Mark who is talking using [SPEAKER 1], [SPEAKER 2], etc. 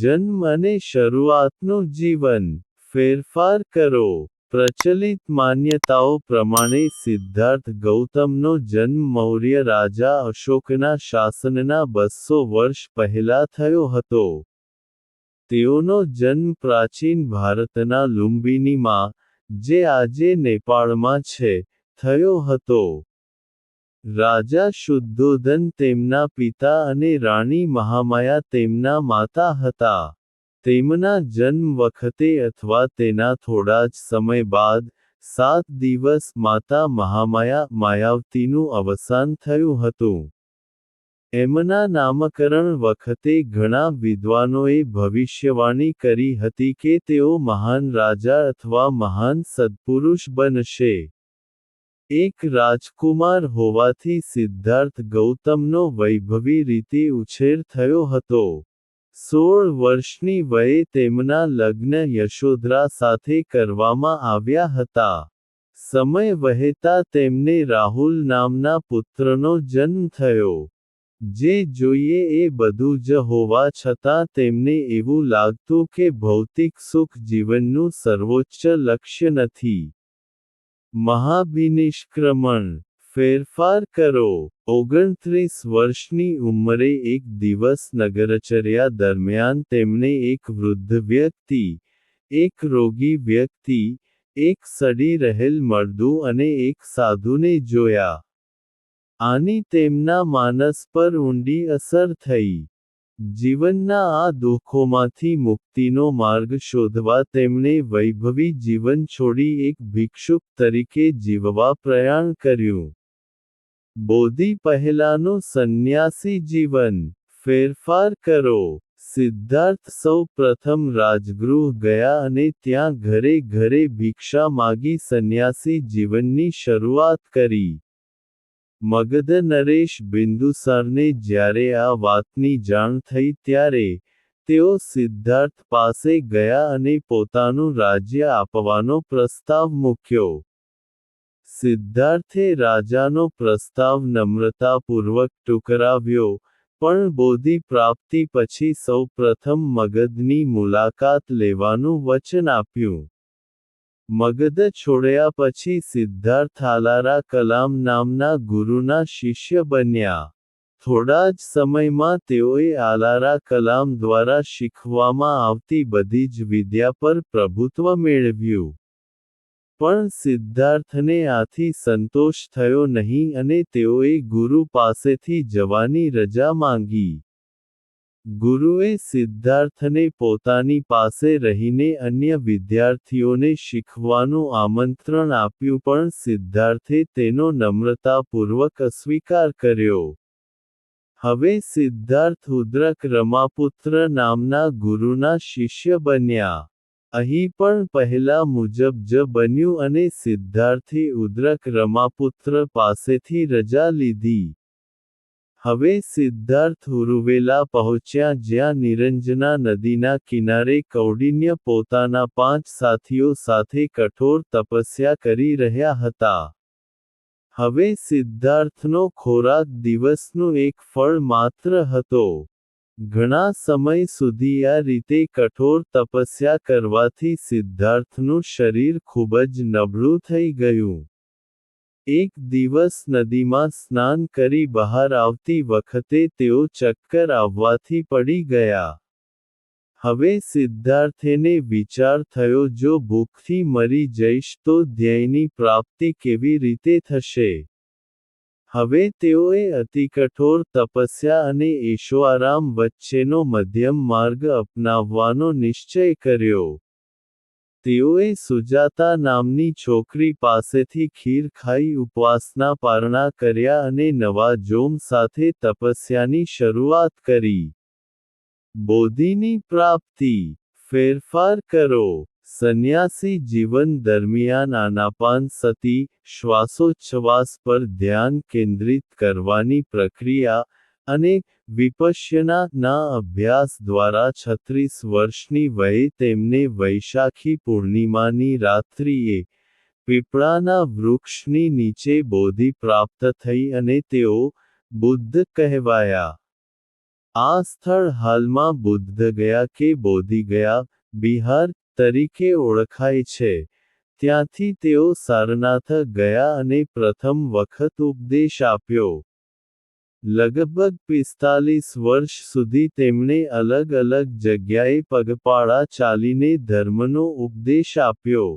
[SPEAKER 1] જન્મ અને શરૂઆતનું જીવન. ફેરફાર કરો. પ્રચલિત માન્યતાઓ પ્રમાણે સિદ્ધાર્થ ગૌતમનો જન્મ મૌર્ય રાજા અશોકના શાસનના બસો વર્ષ પહેલા થયો હતો. તેઓનો જન્મ પ્રાચીન ભારતના લુંબિનીમાં, જે આજે નેપાળમાં છે, થયો હતો. રાજા શુદ્ધોધન તેમના પિતા અને રાણી મહામાયા તેમના માતા હતા. તેમના જન્મ વખતે અથવા તેના થોડા જ સમય બાદ, સાત દિવસ માતા મહામાયા માયાવતીનું અવસાન થયું હતું. એમના નામકરણ વખતે ઘણા વિદ્વાનોએ ભવિષ્યવાણી કરી હતી કે તેઓ મહાન રાજા અથવા મહાન સત્પુરુષ બનશે. એક રાજકુમાર હોવાથી સિદ્ધાર્થ ગૌતમનો વૈભવી રીતે ઉછેર થયો હતો. સોળ વર્ષની વયે તેમના લગ્ન યશોધરા સાથે કરવામાં આવ્યા હતા. સમય વહેતા તેમને રાહુલ નામના પુત્રનો જન્મ થયો. જે જોઈએ એ બધું જ હોવા છતાં તેમને એવું લાગતું કે ભૌતિક સુખ જીવનનું સર્વોચ્ચ લક્ષ્ય નથી. મહાભિનિષ્ક્રમણ ફેરફાર કરો. ઓગણત્રીસ વર્ષની ઉંમરે એક દિવસ નગરચર્યા દરમિયાન તેમણે એક વૃદ્ધ વ્યક્તિ, એક રોગી વ્યક્તિ, એક સડી રહેલ મળદું અને એક સાધુને જોયા. આની તેમના માનસ પર ઊંડી અસર થઈ. જીવનના આ દુઃખોમાંથી મુક્તિનો માર્ગ શોધવા તેમણે વૈભવી જીવન છોડી એક ભિક્ષુક તરીકે જીવવા પ્રયાણ કર્યું. બોધિ પહેલાનું સંન્યાસી જીવન. ફેરફાર કરો. સિદ્ધાર્થ સૌ પ્રથમ રાજગૃહ ગયા અને ત્યાં ઘરે ઘરે ભિક્ષા માગી સંન્યાસી જીવનની શરૂઆત કરી. મગધ નરેશ બિંદુસારને જ્યારે આ વાતની જાણ થઈ ત્યારે તેઓ સિદ્ધાર્થ પાસે ગયા અને પોતાનું રાજ્ય આપવાનો પ્રસ્તાવ મૂક્યો. સિદ્ધાર્થે રાજાનો પ્રસ્તાવ નમ્રતાપૂર્વક ટુકરાવ્યો, પણ બોધિ પ્રાપ્તિ પછી સૌ પ્રથમ મગધની મુલાકાત લેવાનું વચન આપ્યું. મગધ છોડ્યા પછી સિદ્ધાર્થ આલારા કલામ નામના ગુરુના શિષ્ય બન્યા. થોડા જ સમયમાં તેઓએ આલારા કલામ દ્વારા શીખવામાં આવતી બધી જ વિદ્યા પર પ્રભુત્વ મેળવ્યું. પણ સિદ્ધાર્થને આથી સંતોષ થયો નહીં અને તેઓએ ગુરુ પાસેથી જવાની રજા માંગી. ગુરુએ સિદ્ધાર્થને પોતાની પાસે રહીને અન્ય વિદ્યાર્થીઓને શીખવાનું આમંત્રણ આપ્યું પણ સિદ્ધાર્થે તેનો નમ્રતાપૂર્વક અસ્વીકાર કર્યો. હવે સિદ્ધાર્થ ઉદ્રક રમાપુત્ર નામના ગુરુના શિષ્ય બન્યા. અહીં પણ પહેલા મુજબ જ બન્યું અને સિદ્ધાર્થી ઉદ્રક રમાપુત્ર પાસેથી રજા લીધી. હવે સિદ્ધાર્થ ઉરુવેલા પહોંચ્યા જ્યાં નિરંજના નદીના કિનારે કૌડિન્ય પોતાના પાંચ સાથીઓ સાથે કઠોર તપસ્યા કરી રહ્યા હતા. હવે સિદ્ધાર્થનો ખોરાક દિવસનું એક ફળ માત્ર હતો. ઘણા સમય સુધી આ રીતે કઠોર તપસ્યા કરવાથી સિદ્ધાર્થનું શરીર ખૂબ જ નબળું થઈ ગયું. એક દિવસ નદીમાં સ્નાન કરી બહાર આવતી વખતે તેઓ ચક્કર આવવાથી પડી ગયા. હવે સિદ્ધાર્થેને વિચાર થયો, જો ભૂખથી મરી જઈશ તો ધ્યેયની પ્રાપ્તિ કેવી રીતે થશે? હવે તેઓએ અતિ કઠોર તપસ્યા અને ઈશ્વારામ વચ્ચેનો મધ્યમ માર્ગ અપનાવવાનો નિશ્ચય કર્યો. તેઓએ સુજાતા નામની છોકરી પાસેથી ખીર ખાઈ ઉપવાસના પારણા કર્યા અને નવા જોમ સાથે તપસ્યાની શરૂઆત કરી. બોધિની પ્રાપ્તિ. ફેરફાર કરો. સંન્યાસી જીવન દરમિયાન આનાપાન સતી શ્વાસોચ્છવાસ પર ધ્યાન કેન્દ્રિત કરવાની પ્રક્રિયા અને વિપશ્યના ના અભ્યાસ દ્વારા છત્રીસ વર્ષની વયે તેમને વૈશાખી પૂર્ણિમાની રાત્રિએ પીપળાના વૃક્ષની નીચે બોધિ પ્રાપ્ત થઈ અને તેઓ બુદ્ધ કહેવાયા આ સ્થળ હાલમાં બુદ્ધ ગયા કે બોધિગયા, બિહાર, તરીકે ઓળખાય છે. ત્યાંથી તેઓ સારનાથ ગયા અને પ્રથમ વખત ઉપદેશ આપ્યો. લગભગ પિસ્તાલીસ વર્ષ સુધી તેમણે અલગ અલગ જગ્યાએ પગપાળા ચાલીને ધર્મનો ઉપદેશ આપ્યો.